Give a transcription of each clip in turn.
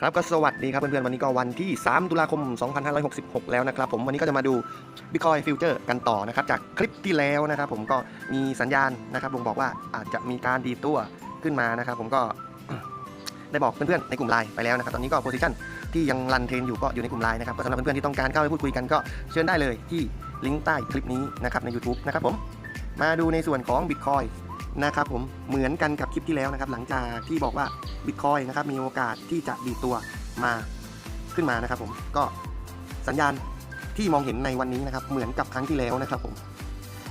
ครับก็สวัสดีครับเพื่อนๆวันนี้ก็วันที่ 3 ตุลาคม 2566 แล้วนะครับผมวันนี้ก็จะมาดู Bitcoin Future กันต่อนะครับจากคลิปที่แล้วนะครับผมก็มีสัญญาณนะครับบ่งบอกว่าอาจจะมีการดีตัวขึ้นมานะครับผมก็ได้บอกเพื่อนๆในกลุ่มไลน์ไปแล้วนะครับตอนนี้ก็โพซิชันที่ยังรันเทรนอยู่ก็อยู่ในกลุ่มไลน์นะครับก็สำหรับเพื่อนๆที่ต้องการเข้าไปพูดคุยกันก็เชิญได้เลยที่ลิงก์ใต้คลิปนี้นะครับใน YouTube นะครับผมมาดูในส่วนของ Bitcoin นะครับผมเหมือนกันกับคลิปที่แล้วนะครับหลังจากที่บอกว่า Bitcoin นะครับมีโอกาสที่จะดีตัวมาขึ้นมานะครับผมก็สัญญาณที่มองเห็นในวันนี้นะครับเหมือนกับครั้งที่แล้วนะครับผม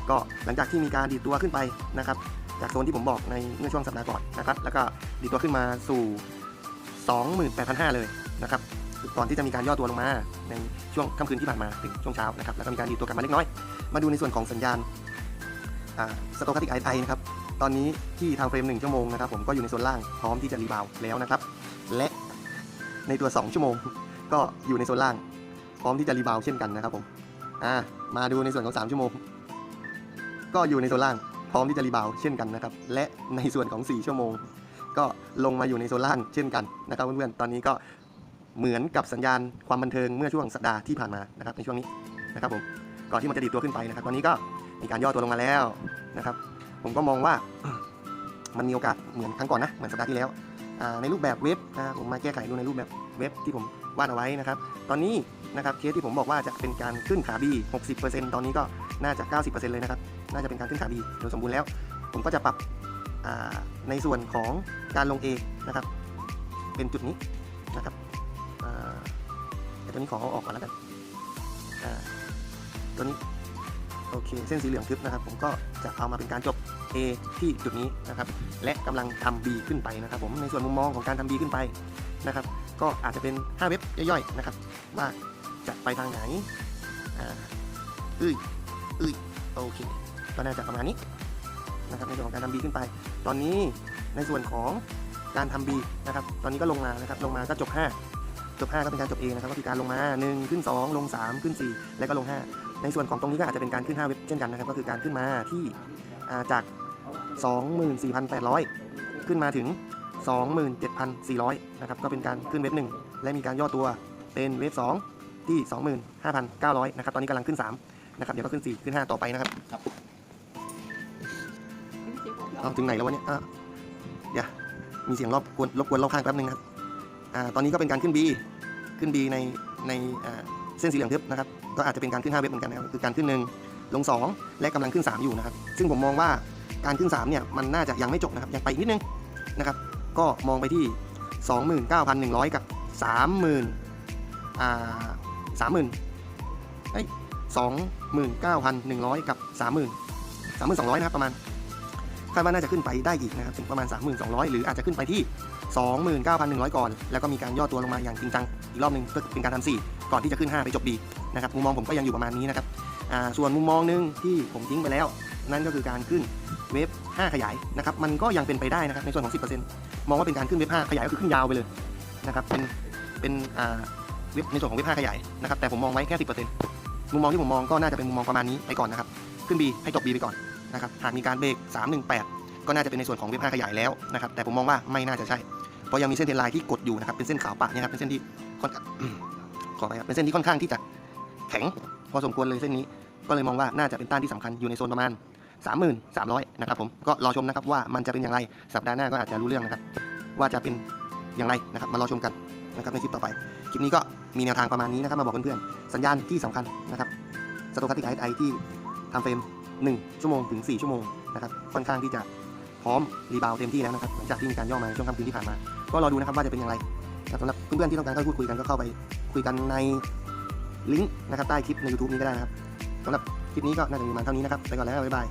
ก็หลังจากที่มีการดีตัวขึ้นไปนะครับ จากโซนที่ผมบอกในเมื่อช่วงสัปดาห์ก่อนนะครับ แล้วก็ดีตัวขึ้นมาสู่ 28,500 เลยนะครับก่อนที่จะมีการย่อตัวลงมาในช่วงค่ำคืนที่ผ่านมาถึงช่วงเช้านะครับแล้วก็มีการดีตัวกลันมาเล็กน้อย มาดูในส่วนของสัญญาณสโตคาติกไอไอนะครับ ตอนนี้ที่ทางเฟรม 1 ชั่วโมงนะครับผมก็อยู่ในโซนล่างพร้อมที่จะรีบาวแล้วนะครับ และในตัว 2 ชั่วโมง ก็อยู่ในโซนล่าง พร้อมที่จะรีบาวเช่นกันนะครับผมอ่ามาดูในส่วนของ3ชั่วโมง ก็อยู่ในโซนล่างพร้อมที่จะรีบาวเช่นกันนะครับ และในส่วนของ 4 ชั่วโมง ก็ลงมาอยู่ในโซนล่างเช่นกันนะครับเพื่อนๆ ตอนนี้ก็เหมือนกับสัญญาณความบันเทิงเมื่อช่วงสัปดาห์ที่ผ่านมานะครับในช่วงนี้นะครับผม ก่อนที่มันจะดีดตัวขึ้นไปนะครับ ตอนนี้ก็มีการย่อตัวลงมาแล้วนะครับ ผมก็มองว่ามันมีโอกาสเหมือนครั้งก่อนนะ เหมือนสัปดาห์ที่แล้ว ในรูปแบบเว็บนะผมมาแก้ไขดูในรูปแบบเว็บที่ผมวาดเอาไว้นะครับ ตอนนี้นะครับเคสที่ผมบอกว่าจะเป็นการขึ้นขาบี 60%ตอนนี้ก็น่าจะ 90%เลยนะครับ น่าจะเป็นการขึ้นขาบีโดยสมบูรณ์แล้ว ผมก็จะปรับในส่วนของการลง A นะครับ เป็นจุดนี้นะครับอ่าแต่ตัวนี้ขอเอาออกก่อนแล้วกันตัวนี้ โอเค เส้นสีเหลืองทึบนะครับ ผมก็จะเอามาเป็นการจบ A ที่จุดนี้นะครับ และกำลังทำ B ขึ้นไปนะครับ ผมในส่วนมุมมองของการทำ B ขึ้นไปนะครับ ก็อาจจะเป็น 5 เว็บย่อยๆนะครับ ว่าจะไปทางไหนอ่าอุ้ยอุ้ยโอเคก็น่าจะประมาณนี้นะครับในส่วนของการทำ B ขึ้นไป ตอนนี้ในส่วนของการทำ B นะครับ ตอนนี้ก็ลงมานะครับ ลงมาก็จบ 5 จบ 5 ก็เป็นการจบ A นะครับ ก็คือการลงมา 1 ขึ้น 2 ลง 3 ขึ้น 4 แล้วก็ลง 5 ในส่วนของตรงนี้ก็อาจจะเป็นการขึ้น 5 เว็บเช่นกันนะครับ ก็คือการขึ้นมาที่อ่าจาก 24,800 ขึ้นมาถึง 27,400 นะครับ ก็เป็นการขึ้นเว็บ 1 และมีการย่อตัวเป็นเว็บ 2 ที่ 25,900 นะครับ ตอนนี้กำลังขึ้น 3 นะครับ เดี๋ยวก็ขึ้น 4 ขึ้น 5 ต่อไปนะครับเอาถึงไหนแล้ววะเนี่ยอะเดี๋ยวมีเสียงรอบกวนรบกวนรอบข้างแป๊บนึงนะครับ อ่า ตอนนี้ก็เป็นการขึ้น B ขึ้น B ในในอ่า เส้นสีเหลืองทึบนะครับก็อาจจะเป็นการขึ้น5เว็บเหมือนกันนะครับคือการขึ้น 1 ลง 2 และกำลังขึ้น 3 อยู่นะครับซึ่งผมมองว่าการขึ้น3เนี่ยมันน่าจะยังไม่จบนะครับยังไปอีกนิดนึงนะครับก็มองไปที่ 29,100 กับ 30,000อ่า30,000เอ้ย29,100 กับ 30,000 3,200 นะครับประมาณ คาดว่าน่าจะขึ้นไปได้อีกนะครับถึงประมาณ 3,200 หรืออาจจะขึ้นไปที่ 29,100 ก่อน แล้วก็มีการย่อตัวลงมาอย่างจริงจังอีกรอบหนึ่งเพื่อเป็นการทำ4ก่อนที่จะขึ้น 5 ไปจบดีนะครับมุมมองผมก็ยังอยู่ประมาณนี้นะครับส่วนมุมมองหนึ่งที่ผมทิ้งไปแล้ว นั่นก็คือการขึ้นเวฟ5ขยายนะครับมันก็ยังเป็นไปได้นะครับในส่วนของ 10%มองว่าเป็นการขึ้นเวฟ5ขยายก็คือขึ้นยาวไปเลยนะครับเป็นเป็นอ่าเวฟในส่วนของเวฟ5ขยายนะครับแต่ผมมองไว้แค่ 10%มุมมองที่ผมมองก็น่าจะเป็นมุมมองประมาณนี้ไปก่อนนะครับ ขึ้น B ให้จบ B ไปก่อน นะครับหากมีการเบรก 318 ก็น่าจะเป็นในส่วนของเว็บ5ขยายแล้วนะครับแต่ผมมองว่าไม่น่าจะใช่ เพราะยังมีเส้นเทรนไลน์ที่กดอยู่นะครับเป็นเส้นขาวปะเนี่ยครับเป็นเส้นที่ค่อนขอไปครับเป็นเส้นที่ค่อนข้างที่จะแข็งพอสมควรเลยเส้นนี้ก็เลยมองว่าน่าจะเป็นต้านที่สำคัญอยู่ในโซนประมาณ 3,300 นะครับผมก็รอชมนะครับว่ามันจะเป็นอย่างไรสัปดาห์หน้าก็อาจจะรู้เรื่องนะครับว่าจะเป็นอย่างไรนะครับมารอชมกันนะครับในคลิปต่อไป คลิปนี้ก็มีแนวทางประมาณนี้นะครับมาบอกเพื่อนๆสัญญาณที่สำคัญนะครับสโตคัติกไอที่ทำเฟรม 1 ชั่วโมงถึง 4 ชั่วโมงนะครับค่อนข้างที่จะพร้อมรีบาวเต็มที่แล้วนะครับหลังจากที่มีการย่อมาในช่วงค่ำคืนที่ผ่านมา ก็รอดูนะครับว่าจะเป็นอย่างไรสำหรับเพื่อนๆที่ต้องการเข้าพูดคุยกันก็เข้าไปคุยกันในลิงก์นะครับใต้คลิปใน YouTube นี้ก็ได้นะครับสำหรับคลิปนี้ก็น่าจะมีประมาณเท่านี้นะครับไปก่อนแล้วบ๊ายบาย